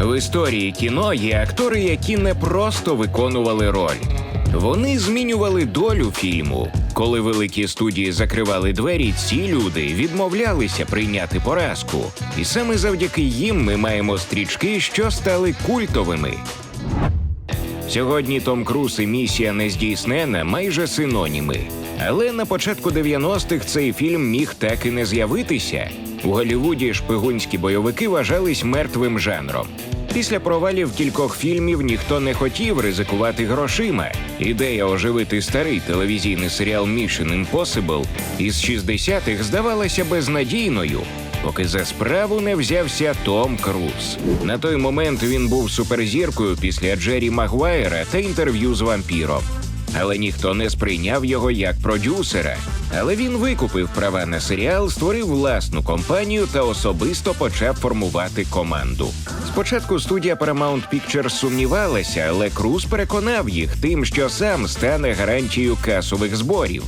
В історії кіно є актори, які не просто виконували роль. Вони змінювали долю фільму. Коли великі студії закривали двері, ці люди відмовлялися прийняти поразку. І саме завдяки їм ми маємо стрічки, що стали культовими. Сьогодні Том Круз і місія нездійснена майже синоніми. Але на початку 90-х цей фільм міг так і не з'явитися. У Голлівуді шпигунські бойовики вважались мертвим жанром. Після провалів кількох фільмів ніхто не хотів ризикувати грошима. Ідея оживити старий телевізійний серіал Mission Impossible із 60-х здавалася безнадійною, поки за справу не взявся Том Круз. На той момент він був суперзіркою після Джері Магуайра та інтерв'ю з вампіром. Але ніхто не сприйняв його як продюсера. Але він викупив права на серіал, створив власну компанію та особисто почав формувати команду. Спочатку студія Paramount Pictures сумнівалася, але Круз переконав їх тим, що сам стане гарантією касових зборів.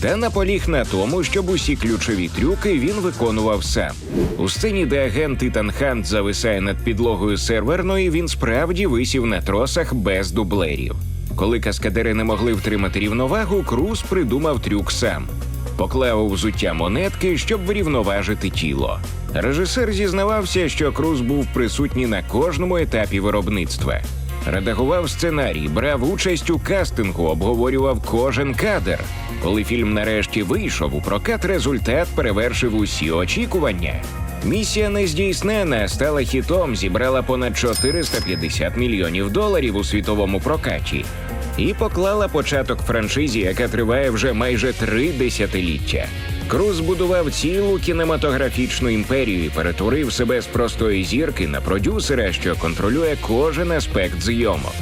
Та наполіг на тому, щоб усі ключові трюки він виконував сам. У сцені, де агент Ітан Хант зависає над підлогою серверної, він справді висів на тросах без дублерів. Коли каскадери не могли втримати рівновагу, Круз придумав трюк сам. Поклав у взуття монетки, щоб врівноважити тіло. Режисер зізнавався, що Круз був присутній на кожному етапі виробництва. Редагував сценарій, брав участь у кастингу, обговорював кожен кадр. Коли фільм нарешті вийшов у прокат, результат перевершив усі очікування. Місія нездійснена стала хітом, зібрала понад 450 мільйонів доларів у світовому прокаті і поклала початок франшизі, яка триває вже майже три десятиліття. Круз будував цілу кінематографічну імперію і перетворив себе з простої зірки на продюсера, що контролює кожен аспект зйомок.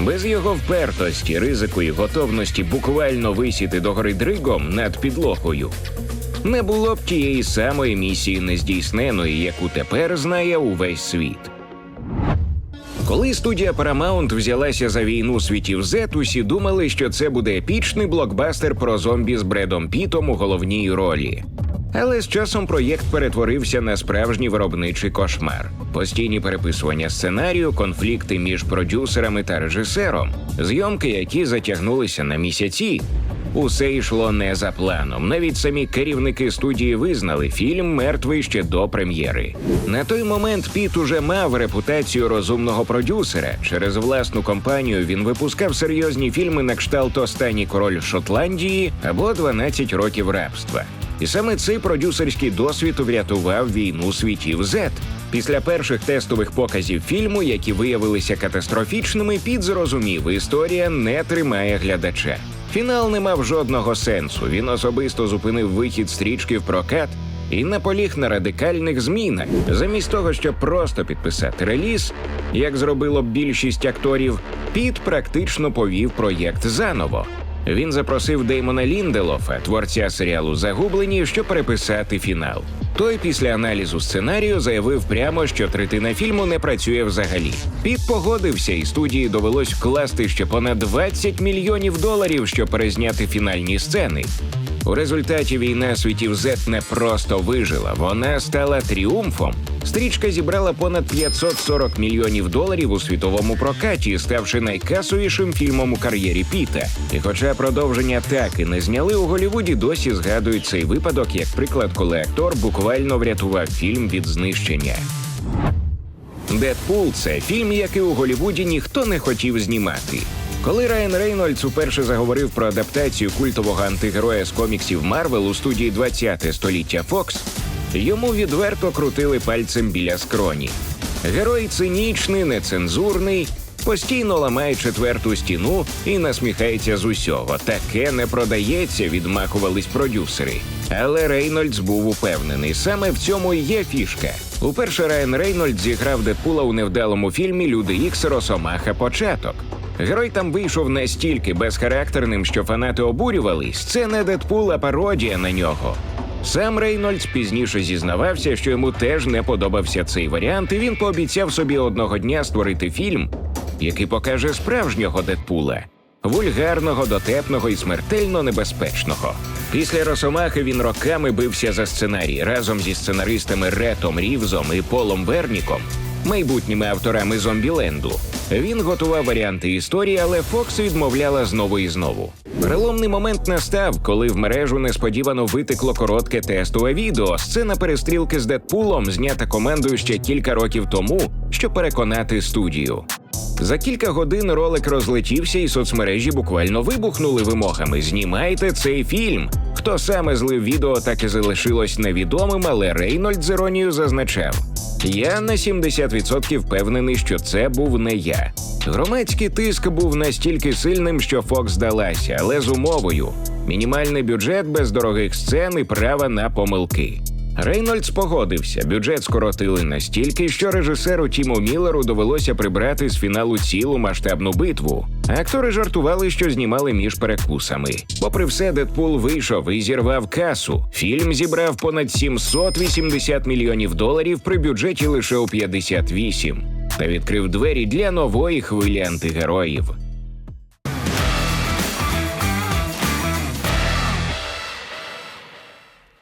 Без його впертості, ризику і готовності буквально висіти догори дригом над підлогою. Не було б тієї самої місії нездійсненої, яку тепер знає увесь світ. Коли студія Paramount взялася за війну світів Z, усі думали, що це буде епічний блокбастер про зомбі з Бредом Пітом у головній ролі. Але з часом проєкт перетворився на справжній виробничий кошмар. Постійні переписування сценарію, конфлікти між продюсерами та режисером, зйомки, які затягнулися на місяці. Усе йшло не за планом. Навіть самі керівники студії визнали фільм мертвий ще до прем'єри. На той момент Піт уже мав репутацію розумного продюсера. Через власну компанію він випускав серйозні фільми на кшталт Останній король Шотландії або «12 років рабства. І саме цей продюсерський досвід врятував війну світів Z. Після перших тестових показів фільму, які виявилися катастрофічними, Піт зрозумів, історія не тримає глядача. Фінал не мав жодного сенсу. Він особисто зупинив вихід стрічки в прокат і наполіг на радикальних змінах. Замість того, щоб просто підписати реліз, як зробило більшість акторів, Піт практично повів проєкт заново. Він запросив Деймона Лінделофа, творця серіалу Загублені, щоб переписати фінал. Той після аналізу сценарію заявив прямо, що третина фільму не працює взагалі. Піп погодився, і студії довелось вкласти ще понад 20 мільйонів доларів, щоб перезняти фінальні сцени. У результаті війна світів Z не просто вижила, вона стала тріумфом. Стрічка зібрала понад 540 мільйонів доларів у світовому прокаті, ставши найкасовішим фільмом у кар'єрі Піта. І хоча продовження так і не зняли у Голлівуді, досі згадують цей випадок як приклад, коли актор буквально врятував фільм від знищення. Дедпул це фільм, який у Голлівуді ніхто не хотів знімати. Коли Райан Рейнольдс уперше заговорив про адаптацію культового антигероя з коміксів Марвел у студії 20 століття Фокс, йому відверто крутили пальцем біля скроні. Герой цинічний, нецензурний, постійно ламає четверту стіну і насміхається з усього. Таке не продається, відмахувались продюсери. Але Рейнольдс був упевнений, саме в цьому і є фішка. Уперше Райан Рейнольдс зіграв Дедпула у невдалому фільмі Люди Ікс Росомаха Початок. Герой там вийшов настільки безхарактерним, що фанати обурювались. Це не Дедпул, а пародія на нього. Сам Рейнольдс пізніше зізнавався, що йому теж не подобався цей варіант, і він пообіцяв собі одного дня створити фільм, який покаже справжнього Дедпула вульгарного, дотепного і смертельно небезпечного. Після Росомахи він роками бився за сценарій разом зі сценаристами Ретом Рівзом і Полом Верніком. майбутніми авторами Зомбіленду. Він готував варіанти історії, але Фокс відмовляла знову і знову. Переломний момент настав, коли в мережу несподівано витекло коротке тестове відео. Сцена перестрілки з Дедпулом, знята командою ще кілька років тому, щоб переконати студію. За кілька годин ролик розлетівся, і соцмережі буквально вибухнули вимогами: знімайте цей фільм. Хто саме злив відео, так і залишилось невідомим, але Рейнольд з іронією зазначав: я на 70% впевнений, що це був не я. Громадський тиск був настільки сильним, що Фокс здалася, але з умовою: мінімальний бюджет без дорогих сцен і права на помилки. Рейнольдс погодився. Бюджет скоротили настільки, що режисеру Тіму Міллеру довелося прибрати з фіналу цілу масштабну битву. Актори жартували, що знімали між перекусами. Попри все, Дедпул вийшов і зірвав касу. Фільм зібрав понад 780 мільйонів доларів при бюджеті лише у 58 та відкрив двері для нової хвилі антигероїв.